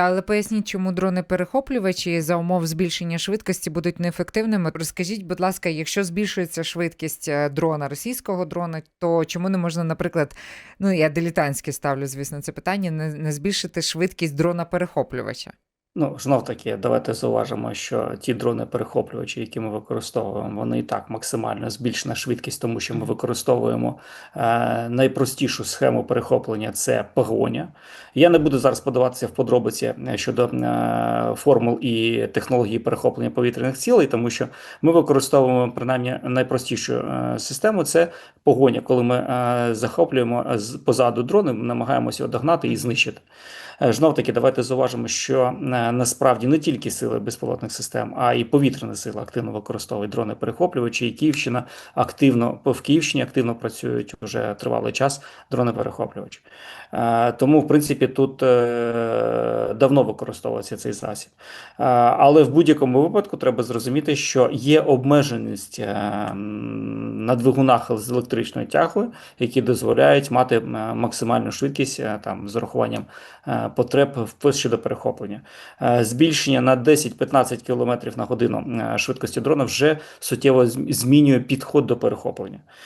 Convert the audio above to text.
Але поясніть, чому дрони-перехоплювачі за умов збільшення швидкості будуть неефективними. Розкажіть, будь ласка, якщо збільшується швидкість е, дрона, російського дрона, то чому не можна, наприклад, ну я дилетантськи ставлю, звісно, це питання, не, не збільшити швидкість дрона-перехоплювача? Ну, знов таки, давайте зауважимо, що ті дрони-перехоплювачі, які ми використовуємо, вони і так максимально збільшена швидкість, тому що ми використовуємо е, найпростішу схему перехоплення це погоня. Я не буду зараз подаватися в подробиці е, щодо е, формул і технології перехоплення повітряних цілей, тому що ми використовуємо принаймні найпростішу е, систему це погоня, коли ми е, захоплюємо з позаду дрони, намагаємося його догнати і знищити. Е, Знов таки, давайте зауважимо, що е, насправді не тільки сили безпілотних систем, а й повітряні сили активно використовують дрони перехоплювачі. І Київщина активно в Київщині активно працюють вже тривалий час дрони перехоплювачі. Е, Тому, в принципі, тут е, давно використовується цей засіб. Е, Але в будь-якому випадку треба зрозуміти, що є обмеженість е, на двигунах з електричною тягою, які дозволяють мати максимальну швидкість е, там з урахуванням потреб щодо перехоплення. Збільшення на 10-15 км на годину швидкості дрона вже суттєво змінює підход до перехоплення.